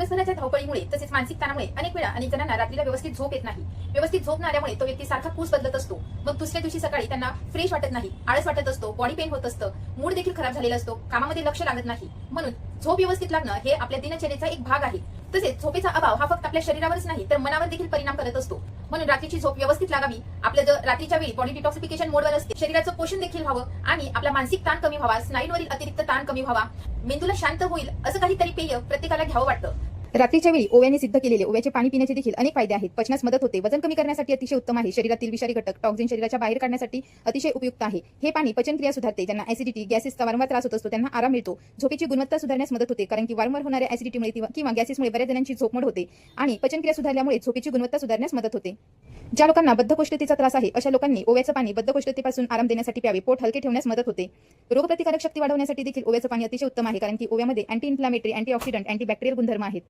दिवसभराच्या धावपळीमुळे तसेच मानसिक ताणामुळे अनेक वेळा अनेक जणांना रात्रीला व्यवस्थित झोप येत नाही. व्यवस्थित झोप न आल्यामुळे तो व्यक्ती सारखा कूस बदलत असतो. मग दुसऱ्या दिवशी सकाळी त्यांना फ्रेश वाटत नाही आळस वाटत असतो बॉडी पेन होत असतं मूड देखील खराब झालेला असतो कामामध्ये लक्ष लागत नाही. म्हणून झोप व्यवस्थित लागणं हे आपल्या दिनचर्येचा एक भाग आहे. तसेच झोपेचा अभाव हा फक्त आपल्या शरीरावरच नाही तर मनावर देखील परिणाम करत असतो. म्हणून रात्रीची झोप व्यवस्थित लागावी. आपल्या जर रात्रीच्या वेळी बॉडी डिटॉक्सिफिकेशन मोडवर असते शरीराचं पोषण देखील व्हावं आणि आपला मानसिक ताण कमी व्हावा स्नायूंवरील अतिरिक्त ताण कमी व्हावा. मेंदूला शांत होईल असं काहीतरी पेय प्रत्येकाला घ्यावं वाटतं. रात्रीच्या वेळी ओव्याने सिद्ध केलेले ओव्याचे पाणी पिण्याचे देखील अनेक फायदे आहेत. पचनास मदत होते. वजन कमी करण्यासाठी अतिशय उत्तम आहे. शरीरातील विषारी घटक टॉक्झिन शरीराच्या बाहेर काढण्यासाठी अतिशय उपयुक्त आहे. हे पाणी पचनक्रिया सुधारते. ज्यांना ऍसिडिटी गॅसेसचा वारंवार त्रास होत असतो त्यांना आराम मिळतो. झोपेची गुणवत्ता सुधारण्यास मदत होते. कारण की वारंवार होणाऱ्या ऍसिडिटीमुळे किंवा- गॅसेसमुळे बऱ्याच जणांची झोपमोड होते. आणि पचनक्रिया सुधारल्यामुळे झोपेची गुणवत्ता सुधारण्यास मदत होते. ज्या लोकांना बद्धकोष्ठतेचा त्रास आहे अशा लोकांनी ओव्याचं पाणी बद्धकोष्ठतेपासून आराम देण्यासाठी प्यावे. पोट हलके ठेवण्यास मदत होते. रोगप्रतिकारक शक्ती वाढवण्यासाठी देखील ओव्याचं पाणी अतिशय उत्तम आहे. कारण की ओव्यामध्ये अँटी इन्फ्लामेटरी अँटीऑक्सिडंट अँटीबॅक्टेरियल गुणधर्म आहेत.